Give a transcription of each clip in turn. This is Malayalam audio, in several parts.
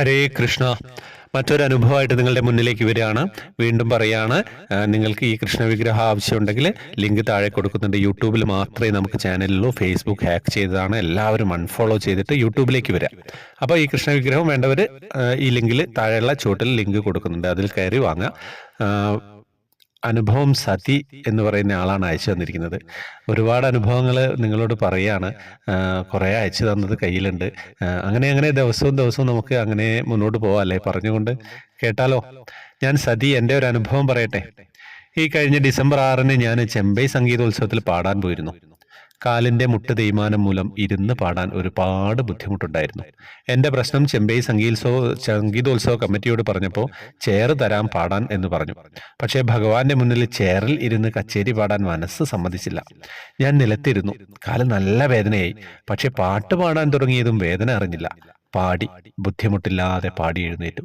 ഹരേ കൃഷ്ണ. മറ്റൊരു അനുഭവമായിട്ട് നിങ്ങളുടെ മുന്നിലേക്ക് വരികയാണ്. വീണ്ടും പറയാണ് നിങ്ങൾക്ക് ഈ കൃഷ്ണ വിഗ്രഹം ആവശ്യമുണ്ടെങ്കിൽ ലിങ്ക് താഴെ കൊടുക്കുന്നുണ്ട്. യൂട്യൂബിൽ മാത്രമേ നമുക്ക് ചാനലിലോ ഫേസ്ബുക്ക് ഹാക്ക് ചെയ്തതാണ്. എല്ലാവരും അൺഫോളോ ചെയ്തിട്ട് യൂട്യൂബിലേക്ക് വരാം. അപ്പോൾ ഈ കൃഷ്ണ വിഗ്രഹം വേണ്ടവർ ഈ ലിങ്കിൽ താഴെയുള്ള ചുവട്ടിൽ ലിങ്ക് കൊടുക്കുന്നുണ്ട്. അതിൽ കയറി വാങ്ങാം അനുഭവം സതി എന്ന് പറയുന്ന ആളാണ് അയച്ചു തന്നിരിക്കുന്നത്. ഒരുപാട് അനുഭവങ്ങൾ നിങ്ങളോട് പറയാണ്. കുറേ അയച്ചു തന്നത് കയ്യിലുണ്ട്. അങ്ങനെ അങ്ങനെ ദിവസവും ദിവസവും നമുക്ക് അങ്ങനെ മുന്നോട്ട് പോവാം അല്ലേ? പറഞ്ഞുകൊണ്ട് കേട്ടാലോ? ഞാൻ സതി എന്റെ ഒരു അനുഭവം പറയട്ടെ. ഈ കഴിഞ്ഞ ഡിസംബർ ആറിന് ഞാൻ ചെമ്പൈ സംഗീതോത്സവത്തിൽ പാടാൻ പോയിരുന്നു. കാലിന്റെ മുട്ട് തേയ്മാനം മൂലം ഇരുന്ന് പാടാൻ ഒരുപാട് ബുദ്ധിമുട്ടുണ്ടായിരുന്നു. എന്റെ പ്രശ്നം ചെമ്പൈ സംഗീതോത്സവ സംഗീതോത്സവ കമ്മിറ്റിയോട് പറഞ്ഞപ്പോൾ ചെയർ തരാൻ പാടാൻ എന്ന് പറഞ്ഞു. പക്ഷേ ഭഗവാന്റെ മുന്നിൽ ചെയറിൽ ഇരുന്ന് കച്ചേരി പാടാൻ മനസ്സ് സമ്മതിച്ചില്ല. ഞാൻ നിലത്തിരുന്നു. കാൽ നല്ല വേദനയായി. പക്ഷേ പാട്ട് പാടാൻ തുടങ്ങിയതും വേദന അറിഞ്ഞില്ല. പാടി ബുദ്ധിമുട്ടില്ലാതെ പാടി എഴുന്നേറ്റു.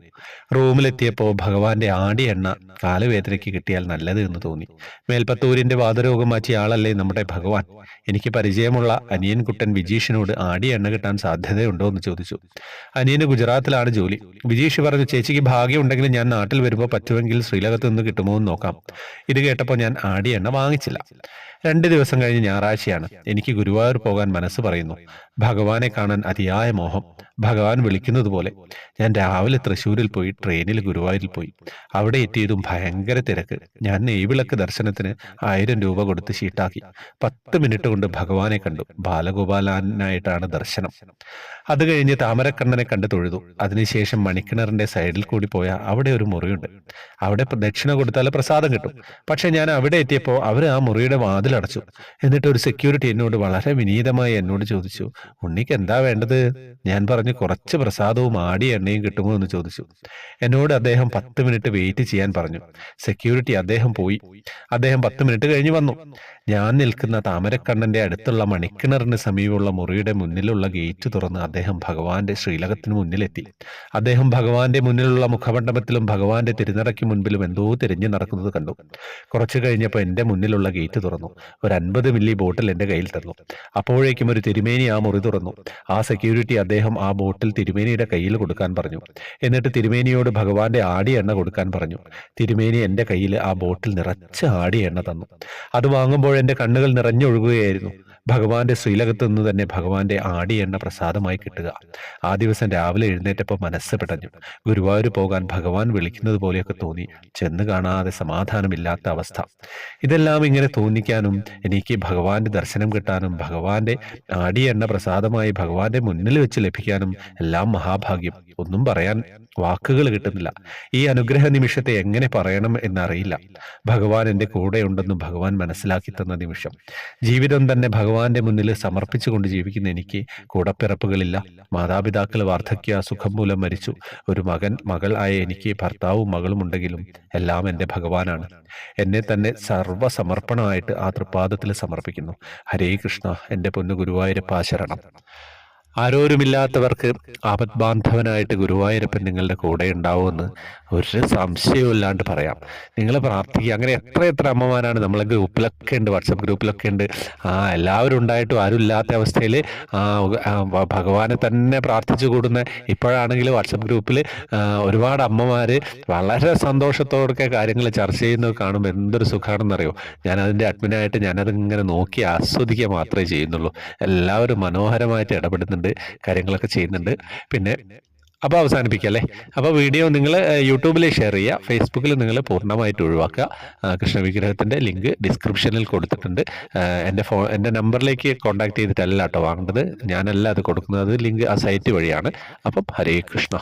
റൂമിലെത്തിയപ്പോൾ ഭഗവാന്റെ ആടി എണ്ണ കാലുവേദനയ്ക്ക് കിട്ടിയാൽ നല്ലത് എന്ന് തോന്നി. മേൽപ്പത്തൂരിന്റെ വാതരോഗം മാറ്റിയ ആളല്ലേ നമ്മുടെ ഭഗവാൻ. എനിക്ക് പരിചയമുള്ള അനിയൻകുട്ടൻ വിജീഷിനോട് ആടി എണ്ണ കിട്ടാൻ സാധ്യതയുണ്ടോ എന്ന് ചോദിച്ചു. അനിയന് ഗുജറാത്തിലാണ് ജോലി. വിജീഷ് പറഞ്ഞു ചേച്ചിക്ക് ഭാഗ്യമുണ്ടെങ്കിൽ ഞാൻ നാട്ടിൽ വരുമ്പോൾ പറ്റുമെങ്കിൽ ശ്രീലകത്ത് നിന്ന് കിട്ടുമോ എന്ന് നോക്കാം. ഇത് കേട്ടപ്പോൾ ഞാൻ ആടി എണ്ണ വാങ്ങിച്ചില്ല. രണ്ട് ദിവസം കഴിഞ്ഞ് ഞായറാഴ്ചയാണ്. എനിക്ക് ഗുരുവായൂർ പോകാൻ മനസ്സ് പറയുന്നു. ഭഗവാനെ കാണാൻ അതിയായ മോഹം. ഭഗവാൻ വിളിക്കുന്നത് പോലെ ഞാൻ രാവിലെ തൃശ്ശൂരിൽ പോയി ട്രെയിനിൽ ഗുരുവായൂരിൽ പോയി. അവിടെ എത്തിയതും ഭയങ്കര തിരക്ക്. ഞാൻ നെയ്വിളക്ക് ദർശനത്തിന് ആയിരം രൂപ കൊടുത്ത് ഷീട്ടാക്കി. പത്ത് മിനിറ്റ് കൊണ്ട് ഭഗവാനെ കണ്ടു. ബാലഗോപാലനായിട്ടാണ് ദർശനം. അത് കഴിഞ്ഞ് താമരക്കണ്ണനെ കണ്ടു തൊഴുതു. അതിനുശേഷം മണിക്കിണറിന്റെ സൈഡിൽ കൂടി പോയ അവിടെ ഒരു മുറിയുണ്ട്. അവിടെ ദക്ഷിണ കൊടുത്താൽ പ്രസാദം കിട്ടും. പക്ഷെ ഞാൻ അവിടെ എത്തിയപ്പോൾ അവർ ആ മുറിയുടെ വാതിലടച്ചു എന്നിട്ട് ഒരു സെക്യൂരിറ്റി എന്നോട് വളരെ വിനീതമായി എന്നോട് ചോദിച്ചു ഉണ്ണിക്ക് എന്താ വേണ്ടത്? ഞാൻ പറഞ്ഞു കുറച്ച് പ്രസാദവും ആടി എണ്ണയും കിട്ടുമോ? എന്ന് ചോദിച്ചു. എന്നോട് അദ്ദേഹം പത്ത് മിനിറ്റ് വെയിറ്റ് ചെയ്യാൻ പറഞ്ഞു. സെക്യൂരിറ്റി അദ്ദേഹം പോയി. അദ്ദേഹം പത്ത് മിനിറ്റ് കഴിഞ്ഞ് വന്നു. ഞാൻ നിൽക്കുന്ന താമരക്കണ്ണന്റെ അടുത്തുള്ള മണിക്കിണറിന് സമീപമുള്ള മുറിയുടെ മുന്നിലുള്ള ഗേറ്റ് തുറന്ന് അദ്ദേഹം ഭഗവാന്റെ ശ്രീലകത്തിന് മുന്നിലെത്തി. അദ്ദേഹം ഭഗവാന്റെ മുന്നിലുള്ള മുഖമണ്ഡപത്തിലും ഭഗവാന്റെ തിരുനടയ്ക്ക് മുൻപിലും എന്തോ തിരിഞ്ഞു നടക്കുന്നത് കണ്ടു. കുറച്ചു കഴിഞ്ഞപ്പോൾ എന്റെ മുന്നിലുള്ള ഗേറ്റ് തുറന്നു. ഒരു അൻപത് മില്ലി ബോട്ടിൽ എന്റെ കയ്യിൽ തന്നു. അപ്പോഴേക്കും ഒരു തിരുമേനി ആ മുറി തുറന്നു. ആ സെക്യൂരിറ്റി അദ്ദേഹം ആ ബോട്ടിൽ തിരുമേനിയുടെ കയ്യിൽ കൊടുക്കാൻ പറഞ്ഞു. എന്നിട്ട് തിരുമേനിയോട് ഭഗവാന്റെ ആടി എണ്ണ കൊടുക്കാൻ പറഞ്ഞു. തിരുമേനി എന്റെ കയ്യിൽ ആ ബോട്ടിൽ നിറച്ച് ആടി എണ്ണ തന്നു. അത് വാങ്ങുമ്പോൾ എന്റെ കണ്ണുകൾ നിറഞ്ഞൊഴുകുകയായിരുന്നു. ഭഗവാന്റെ ശ്രീലകത്ത് നിന്ന് തന്നെ ഭഗവാന്റെ ആടി എണ്ണ പ്രസാദമായി കിട്ടുക. ആ ദിവസം രാവിലെ എഴുന്നേറ്റപ്പോൾ മനസ്സ് പെടഞ്ഞു. ഗുരുവായൂർ പോകാൻ ഭഗവാൻ വിളിക്കുന്നത് പോലെയൊക്കെ തോന്നി. ചെന്ന് കാണാതെ സമാധാനമില്ലാത്ത അവസ്ഥ. ഇതെല്ലാം ഇങ്ങനെ തോന്നിക്കാനും എനിക്ക് ഭഗവാന്റെ ദർശനം കിട്ടാനും ഭഗവാന്റെ ആടി എണ്ണ പ്രസാദമായി ഭഗവാന്റെ മുന്നിൽ വെച്ച് ലഭിക്കാനും എല്ലാം മഹാഭാഗ്യം. ഒന്നും പറയാൻ വാക്കുകൾ കിട്ടുന്നില്ല. ഈ അനുഗ്രഹ നിമിഷത്തെ എങ്ങനെ പറയണം എന്നറിയില്ല. ഭഗവാൻ എന്റെ ഉണ്ടെന്നും ഭഗവാൻ മനസ്സിലാക്കി തന്ന നിമിഷം. ജീവിതം തന്നെ ഭഗവാന്റെ മുന്നിൽ സമർപ്പിച്ചുകൊണ്ട് ജീവിക്കുന്ന എനിക്ക് കൂടപ്പിറപ്പുകളില്ല. മാതാപിതാക്കൾ വാർദ്ധക്യ സുഖം മൂലം മരിച്ചു. ഒരു മകൻ മകൾ ആയ എനിക്ക് ഭർത്താവും മകളും ഉണ്ടെങ്കിലും എല്ലാം എന്റെ ഭഗവാനാണ്. എന്നെ തന്നെ സർവസമർപ്പണമായിട്ട് ആ തൃപ്പാദത്തിൽ സമർപ്പിക്കുന്നു. ഹരേ കൃഷ്ണ എന്റെ പൊന്നു ഗുരുവായൂരപ്പ ശരണം. ആരോരുമില്ലാത്തവർക്ക് ആപത്ബാന്ധവനായിട്ട് ഗുരുവായൂരപ്പൻ നിങ്ങളുടെ കൂടെ ഉണ്ടാവുമെന്ന് ഒരു സംശയമില്ലാണ്ട് പറയാം. നിങ്ങൾ പ്രാർത്ഥിക്കുക. അങ്ങനെ എത്ര എത്ര അമ്മമാരാണ് നമ്മളെ ഗ്രൂപ്പിലൊക്കെ ഉണ്ട് വാട്സപ്പ് ഗ്രൂപ്പിലൊക്കെ ഉണ്ട്. ആ എല്ലാവരും ഉണ്ടായിട്ടും ആരും ഇല്ലാത്ത അവസ്ഥയിൽ ഭഗവാനെ തന്നെ പ്രാർത്ഥിച്ചു കൂടുന്ന ഇപ്പോഴാണെങ്കിൽ വാട്സപ്പ് ഗ്രൂപ്പിൽ ഒരുപാട് അമ്മമാർ വളരെ സന്തോഷത്തോടൊക്കെ കാര്യങ്ങൾ ചർച്ച ചെയ്യുന്നത് കാണുമ്പോൾ എന്തൊരു സുഖമാണെന്നറിയോ ഞാൻ അതിന്റെ അഡ്മിനായിട്ട് ഞാനത് ഇങ്ങനെ നോക്കി ആസ്വദിക്കുക മാത്രമേ ചെയ്യുന്നുള്ളൂ. എല്ലാവരും മനോഹരമായിട്ട് ഇടപെടുന്നുണ്ട്. കാര്യങ്ങളൊക്കെ ചെയ്യുന്നുണ്ട്. പിന്നെ അപ്പോൾ അവസാനിപ്പിക്കുക അല്ലേ? അപ്പോൾ വീഡിയോ നിങ്ങൾ യൂട്യൂബിൽ ഷെയർ ചെയ്യുക ഫേസ്ബുക്കിൽ നിങ്ങൾ പൂർണമായിട്ട് ഒഴിവാക്കുക. കൃഷ്ണ കൃഷ്ണവിഗ്രഹത്തിന്റെ ലിങ്ക് ഡിസ്ക്രിപ്ഷനിൽ കൊടുത്തിട്ടുണ്ട്. എന്റെ ഫോൺ എന്റെ നമ്പറിലേക്ക് കോൺടാക്ട് ചെയ്തിട്ടല്ല കേട്ടോ വാങ്ങേണ്ടത് ഞാനല്ല അത് കൊടുക്കുന്നത്. ലിങ്ക് ആ സൈറ്റ് വഴിയാണ്. അപ്പം ഹരേ കൃഷ്ണ.